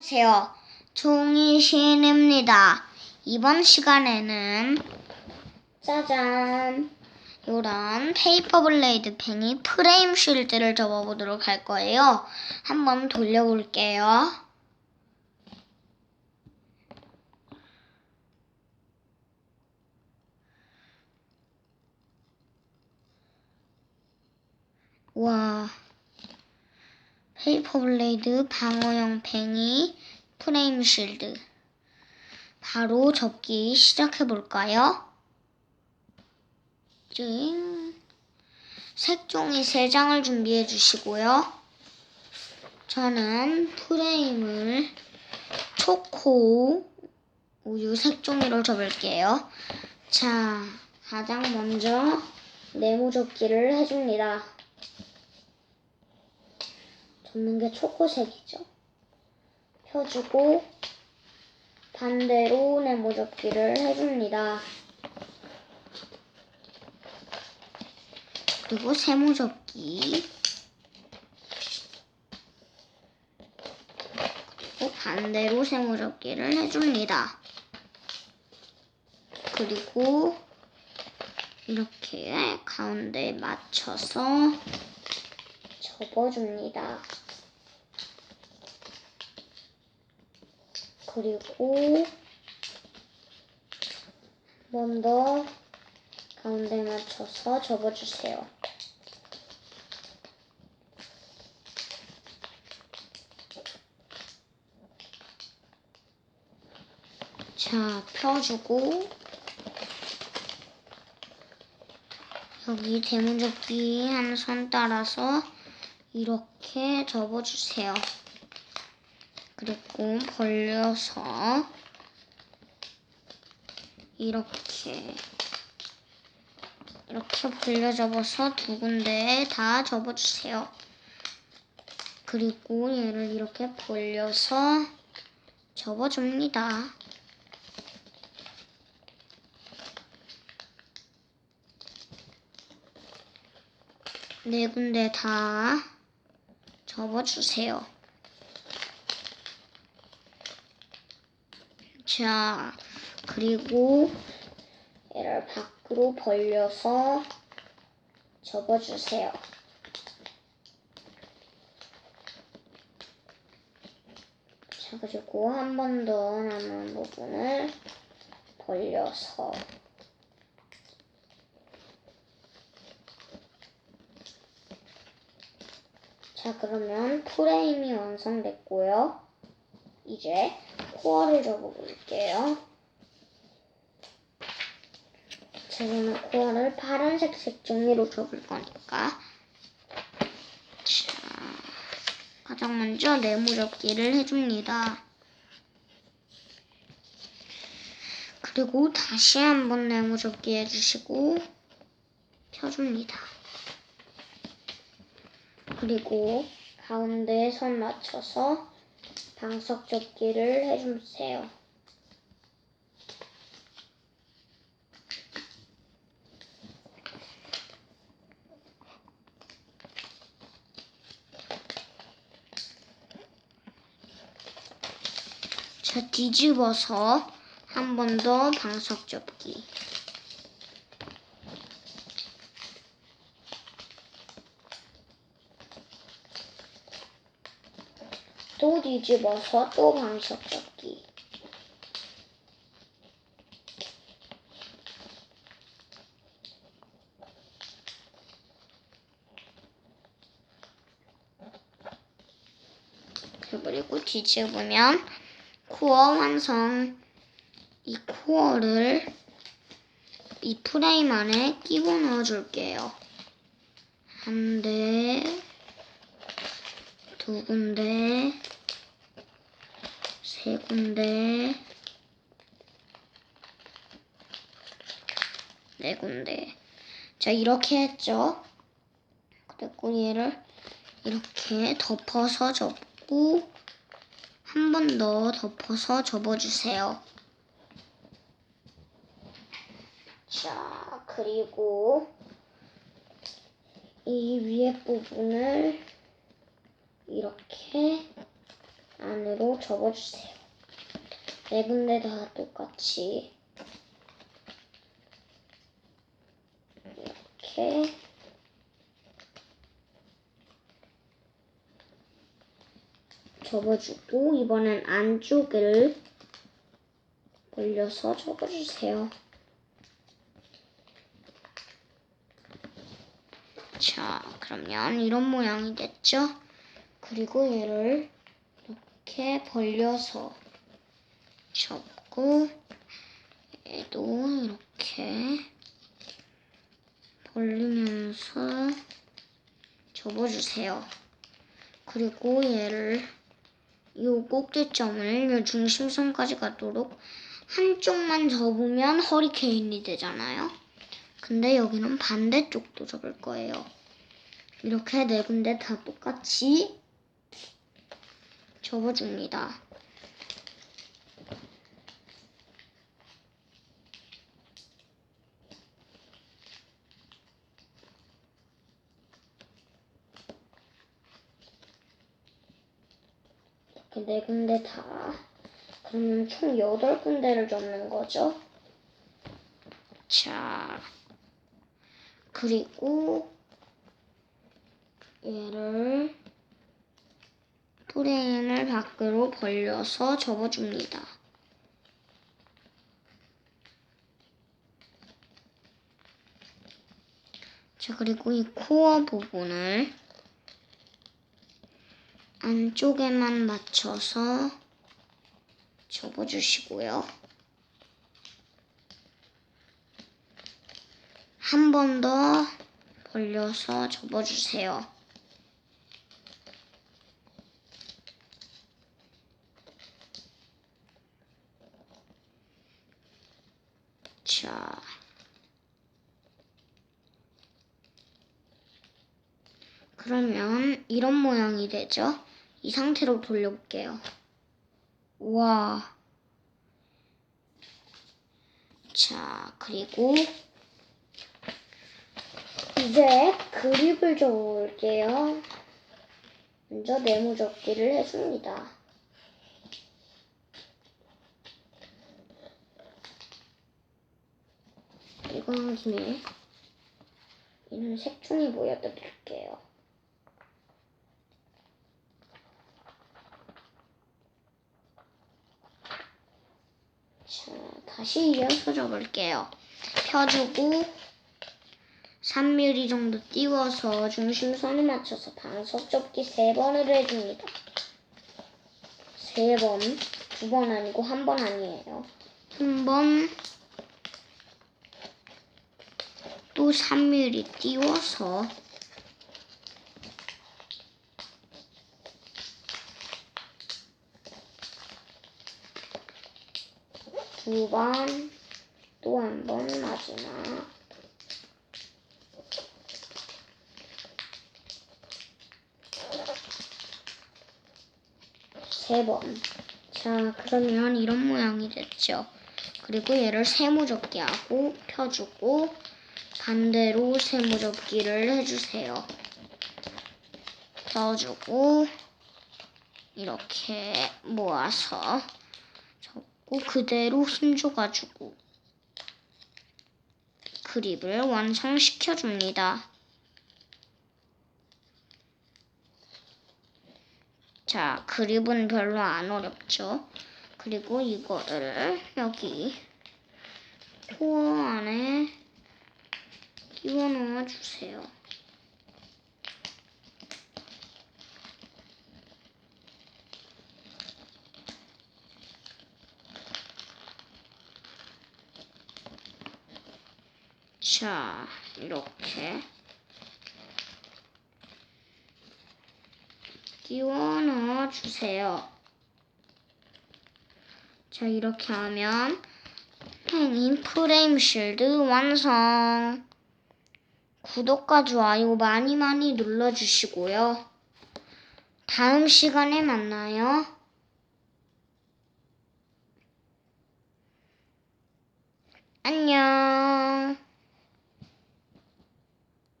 안녕하세요. 종이신입니다. 이번 시간에는 짜잔 요런 페이퍼 블레이드 팽이 프레임 쉴드를 접어보도록 할 거예요. 한번 돌려볼게요. 와 페이퍼 블레이드 방어용 팽이 프레임 실드 바로 접기 시작해 볼까요? 찡 색종이 3장을 준비해 주시고요. 저는 프레임을 초코 우유 색종이로 접을게요. 자, 가장 먼저 네모 접기를 해줍니다. 접는 게 초코색이죠. 펴주고 반대로 네모 접기를 해줍니다. 그리고 세모 접기 그리고 반대로 세모 접기를 해줍니다. 그리고 이렇게 가운데 맞춰서 접어줍니다. 그리고 한 번 더 가운데 맞춰서 접어주세요. 자, 펴주고 여기 대문접기 한선 따라서 이렇게 접어주세요. 그리고 벌려서 이렇게 이렇게 벌려 접어서 두 군데 다 접어주세요. 그리고 얘를 이렇게 벌려서 접어줍니다. 네 군데 다 접어주세요. 자, 그리고 얘를 밖으로 벌려서 접어주세요. 자, 그리고 한 번 더 남은 부분을 벌려서 자, 그러면 프레임이 완성됐고요. 이제 코어를 접어볼게요. 저는 코어를 파란색 색 종이로 접을 거니까. 자, 가장 먼저 네모 접기를 해줍니다. 그리고 다시 한번 네모 접기 해주시고 펴줍니다. 그리고 가운데 선 맞춰서 방석 접기를 해주세요. 자, 뒤집어서 한 번 더 방석 접기. 또 뒤집어서 또 방석 접기. 그리고 뒤집으면 코어 완성. 이 코어를 이 프레임 안에 끼고 넣어줄게요. 한 대, 두 군데, 세 군데, 네 군데. 자, 이렇게 했죠. 그리고 얘를 이렇게 덮어서 접고, 한 번 더 덮어서 접어주세요. 자, 그리고 이 위에 부분을 이렇게 안으로 접어주세요. 네 군데 다 똑같이 이렇게 접어주고 이번엔 안쪽을 벌려서 접어주세요. 자, 그러면 이런 모양이 됐죠? 그리고 얘를 이렇게 벌려서 접고 얘도 이렇게 벌리면서 접어주세요. 그리고 얘를 이 꼭지점을 이 중심선까지 가도록 한쪽만 접으면 허리케인이 되잖아요. 근데 여기는 반대쪽도 접을 거예요. 이렇게 네 군데 다 똑같이 접어줍니다. 네 군데 다. 그러면 총 여덟 군데를 접는 거죠. 자, 그리고 얘를 프레임을 밖으로 벌려서 접어줍니다. 자, 그리고 이 코어 부분을 안쪽에만 맞춰서 접어주시고요. 한 번 더 벌려서 접어주세요. 자. 그러면 이런 모양이 되죠? 이 상태로 돌려볼게요. 와. 자, 그리고 이제 그립을 접어볼게요. 먼저 네모 접기를 해줍니다. 이거 한 김에 얘는 색종이 보여드릴게요. 자, 다시 이어서 접을게요. 펴주고 3mm 정도 띄워서 중심선에 맞춰서 반석 접기 3번을 해줍니다. 3번, 두 번 아니고 한 번 아니에요. 한 번, 또 3mm 띄워서 두 번, 또 한 번 마지막. 세 번. 자, 그러면 이런 모양이 됐죠. 그리고 얘를 세모접기 하고 펴주고 반대로 세모접기를 해주세요. 펴주고 이렇게 모아서 접 고 그대로 힘줘가지고 그립을 완성시켜줍니다. 자, 그립은 별로 안 어렵죠. 그리고 이거를 여기 코어 안에 끼워 넣어 주세요. 자, 이렇게 끼워 넣어 주세요. 자, 이렇게 하면 펜인 프레임 실드 완성. 구독과 좋아요 많이 많이 눌러주시고요. 다음 시간에 만나요. 안녕.